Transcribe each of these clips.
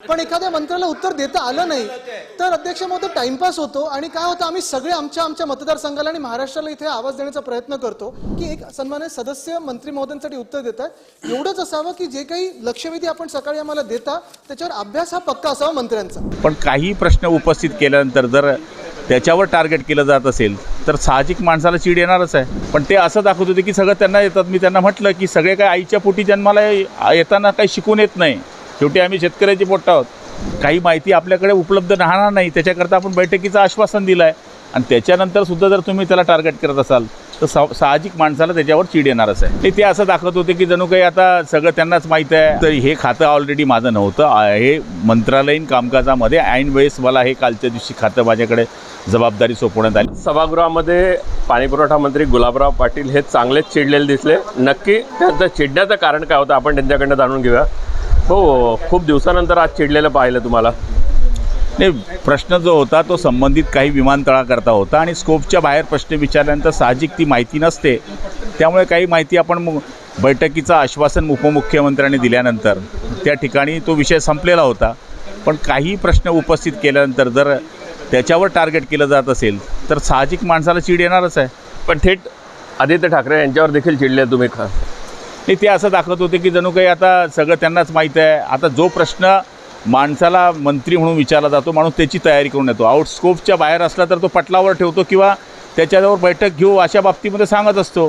पण एखाद्या मंत्र्याला उत्तर देता आलं नाही तर अध्यक्ष महोदय टाइमपास होतो आणि काय होतं आम्ही सगळे आमच्या आमच्या मतदारसंघाला आणि महाराष्ट्राला इथे आवाज देण्याचा प्रयत्न करतो की एक सन्मान्य सदस्य मंत्री महोदयांसाठी उत्तर देतात. एवढंच असावं की जे काही लक्षवेधी आपण सकाळी आम्हाला देता त्याच्यावर अभ्यास हा पक्का असावा मंत्र्यांचा. पण काही प्रश्न उपस्थित केल्यानंतर जर त्याच्यावर टार्गेट केलं जात असेल तर साहजिक माणसाला चीड येणारच आहे. पण ते असं दाखवत होते की सगळं त्यांना येतात. मी त्यांना म्हटलं की सगळे काय आईच्या पोटी जन्माला येताना काही शिकून येत नाही. शेवटी आम्ही शेतकऱ्याची पोट्ट आहोत. काही माहिती आपल्याकडे उपलब्ध राहणार नाही त्याच्याकरता आपण बैठकीचं आश्वासन दिलं आहे आणि त्याच्यानंतर सुद्धा जर तुम्ही त्याला टार्गेट करत असाल तर सा साहजिक माणसाला त्याच्यावर चीड येणारच आहे. ते- ते असं दाखवत होते की जणू काही आता सगळं त्यांनाच माहीत आहे. तर हे खातं ऑलरेडी माझं नव्हतं. हे मंत्रालयीन कामकाजामध्ये ऐन वेळेस मला हे कालच्या दिवशी खातं माझ्याकडे जबाबदारी सोपवण्यात आली. सभागृहामध्ये पाणीपुरवठा मंत्री गुलाबराव पाटील हे चांगलेच चिडलेले दिसले. नक्की त्यांचं चिडण्याचं कारण काय होतं आपण त्यांच्याकडनं जाणून घेऊया. हो खूप दिवसानंतर आज चिडलेलं पाहिलं तुम्हाला. नाही प्रश्न जो होता तो संबंधित काही विमानतळाकरता होता आणि स्कोपच्या बाहेर प्रश्न विचारल्यानंतर साहजिक ती माहिती नसते. त्यामुळे काही माहिती आपण मु- बैठकीचं आश्वासन उपमुख्यमंत्र्यांनी दिल्यानंतर त्या ठिकाणी तो विषय संपलेला होता. पण काही प्रश्न उपस्थित केल्यानंतर जर त्याच्यावर टार्गेट केलं जात असेल तर साहजिक माणसाला चीड येणारच आहे. पण थेट आदित्य ठाकरे यांच्यावर देखील चिडले तुम्ही खा आणि ते असं दाखवत होते की जणू काही आता सगळं त्यांनाच माहीत आहे. आता जो प्रश्न माणसाला मंत्री म्हणून विचारला जातो माणूस त्याची तयारी करून येतो. आउट स्कोपच्या बाहेर असला तर तो पटलावर ठेवतो किंवा त्याच्याजवळ बैठक घेऊ अशा बाबतीमध्ये सांगत असतो.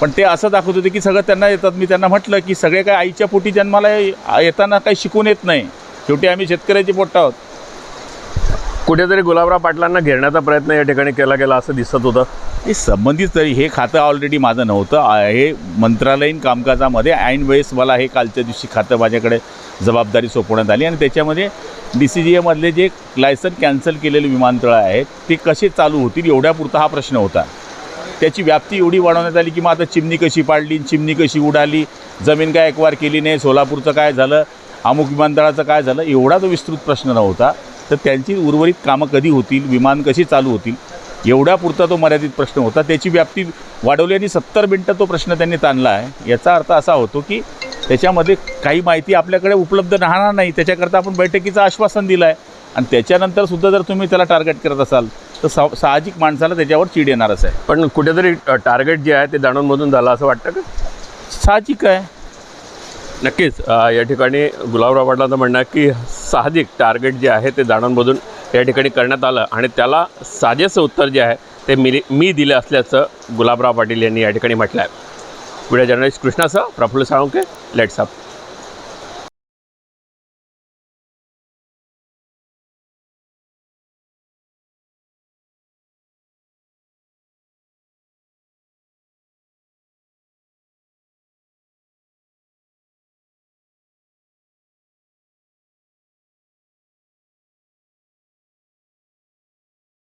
पण ते असं दाखवत होते की सगळं त्यांना येतात. मी त्यांना म्हटलं की सगळे काय आईच्या पोटी जन्माला येताना काही शिकून येत नाही. शेवटी आम्ही शेतकऱ्याची पोट आहोत. कुठेतरी गुलाबराव पाटलांना घेरण्याचा प्रयत्न या ठिकाणी केला गेला असं दिसत होतं. हे संबंधित तरी हे खातं ऑलरेडी माझं नव्हतं. हे मंत्रालयीन कामकाजामध्ये ऐन वेळेस मला हे कालच्या दिवशी खातं माझ्याकडे जबाबदारी सोपवण्यात आली आणि त्याच्यामध्ये डी सी जी एमधले जे लायसन कॅन्सल केलेले विमानतळं आहेत ते कसे चालू होतील एवढ्यापुरता हा प्रश्न होता. त्याची व्याप्ती एवढी वाढवण्यात आली की मग आता चिमणी कशी पाडली चिमणी कशी उडाली जमीन काय एकवार केली नाही सोलापूरचं काय झालं अमुक विमानतळाचं काय झालं एवढा तो विस्तृत प्रश्न नव्हता. तर त्यांची उर्वरित कामं कधी होतील विमान कशी चालू होतील एवढ्यापुरता तो मर्यादित प्रश्न होता. त्याची व्याप्ती वाढवली आणि सत्तर मिनटं तो प्रश्न त्यांनी ताणला आहे. याचा अर्थ असा होतो की त्याच्यामध्ये काही माहिती आपल्याकडे उपलब्ध राहणार नाही. त्याच्याकरता आपण बैठकीचं आश्वासन दिलं आहे आणि त्याच्यानंतर सुद्धा जर तुम्ही त्याला टार्गेट करत असाल तर सा साहजिक माणसाला त्याच्यावर चीड येणारच आहे. पण कुठेतरी टार्गेट जे आहे ते जाणूनमधून झालं असं वाटतं का? साहजिक आहे. नक्कीच या ठिकाणी गुलाबराव पाटलांचं म्हणणं आहे की साहजिक टार्गेट जे आहे ते जाणूनमधून या ठिकाणी करण्यात आलं आणि त्याला साजेसं उत्तर जे आहे ते मी मी दिलं असल्याचं गुलाबराव पाटील यांनी या ठिकाणी म्हटलं आहे व्हिडिओ जर्नलिस्ट कृष्णासह प्रफुल्ल साळुंके लेट्स अप